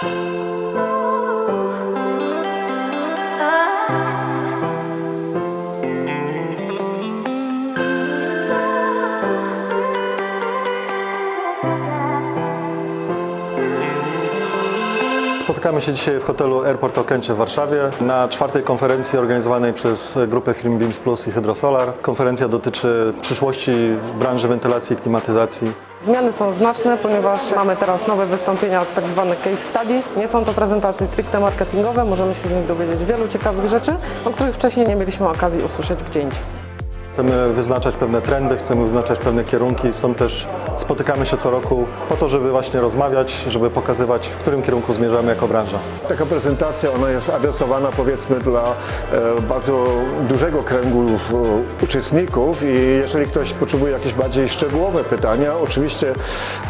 Thank you. Spotykamy się dzisiaj w hotelu Airport Okęcie w Warszawie na czwartej konferencji organizowanej przez grupę Film Beams Plus i Hydrosolar. Konferencja dotyczy przyszłości branży wentylacji i klimatyzacji. Zmiany są znaczne, ponieważ mamy teraz nowe wystąpienia, tak zwane case study. Nie są to prezentacje stricte marketingowe, możemy się z nich dowiedzieć wielu ciekawych rzeczy, o których wcześniej nie mieliśmy okazji usłyszeć gdzie indziej. Chcemy wyznaczać pewne trendy, chcemy wyznaczać pewne kierunki, stąd też spotykamy się co roku po to, żeby właśnie rozmawiać, żeby pokazywać, w którym kierunku zmierzamy jako branża. Taka prezentacja ona jest adresowana powiedzmy dla e, bardzo dużego kręgu e, uczestników i jeżeli ktoś potrzebuje jakieś bardziej szczegółowe pytania, oczywiście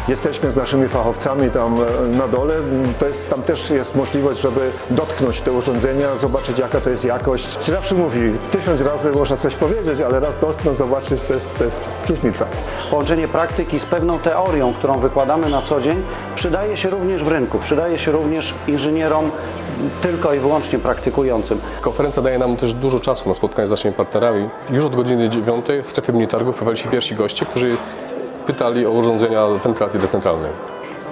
jesteśmy z naszymi fachowcami tam e, na dole. To jest, tam też jest możliwość, żeby dotknąć te urządzenia, zobaczyć jaka to jest jakość. Się zawsze mówi, tysiąc razy można coś powiedzieć, ale raz dotknąć, zobaczyć to jest, to jest różnica. Połączenie praktyki z pewną teorią, którą wykładamy na co dzień, przydaje się również w rynku, przydaje się również inżynierom tylko i wyłącznie praktykującym. Konferencja daje nam też dużo czasu na spotkanie z naszymi partnerami. Już od godziny 9 w strefie mini targów pojawili się pierwsi goście, którzy pytali o urządzenia wentylacji decentralnej.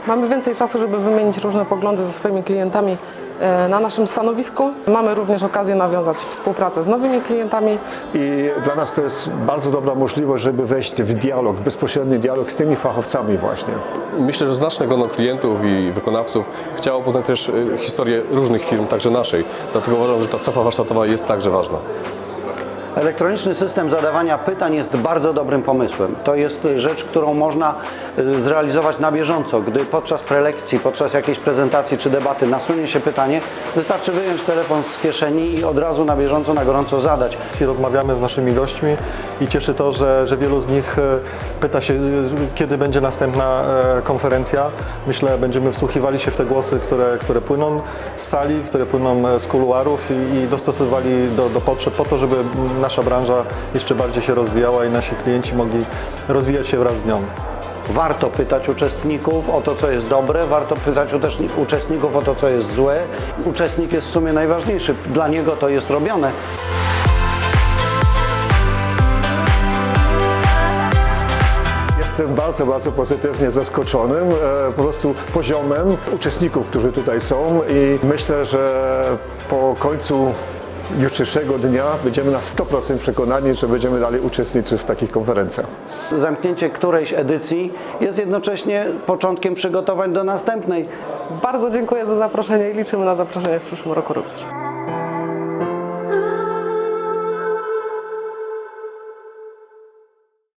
Mamy więcej czasu, żeby wymienić różne poglądy ze swoimi klientami e, na naszym stanowisku. Mamy również okazję nawiązać współpracę z nowymi klientami. I dla nas to jest bardzo dobra możliwość, żeby wejść w dialog, bezpośredni dialog z tymi fachowcami właśnie. Myślę, że znaczne grono klientów i wykonawców chciało poznać też e, historię różnych firm, także naszej. Dlatego uważam, że ta strefa warsztatowa jest także ważna. Elektroniczny system zadawania pytań jest bardzo dobrym pomysłem. To jest rzecz, którą można y, zrealizować na bieżąco. Gdy podczas prelekcji, podczas jakiejś prezentacji czy debaty nasunie się pytanie, wystarczy wyjąć telefon z kieszeni i od razu na bieżąco, na gorąco zadać. Rozmawiamy z naszymi gośćmi i cieszy to, że, że wielu z nich e, pyta się, e, kiedy będzie następna e, konferencja. Myślę, będziemy wsłuchiwali się w te głosy, które, które płyną z sali, które płyną z kuluarów i, i dostosowywali do, do potrzeb po to, żeby nasza branża jeszcze bardziej się rozwijała i nasi klienci mogli rozwijać się wraz z nią. Warto pytać uczestników o to, co jest dobre, warto pytać uczestni- uczestników o to, co jest złe. Uczestnik jest w sumie najważniejszy, dla niego to jest robione. Jestem bardzo, bardzo pozytywnie zaskoczonym e, po prostu poziomem uczestników, którzy tutaj są i myślę, że po końcu jutrzejszego dnia będziemy na 100% przekonani, że będziemy dalej uczestniczyć w takich konferencjach. Zamknięcie którejś edycji jest jednocześnie początkiem przygotowań do następnej. Bardzo dziękuję za zaproszenie i liczymy na zaproszenie w przyszłym roku również.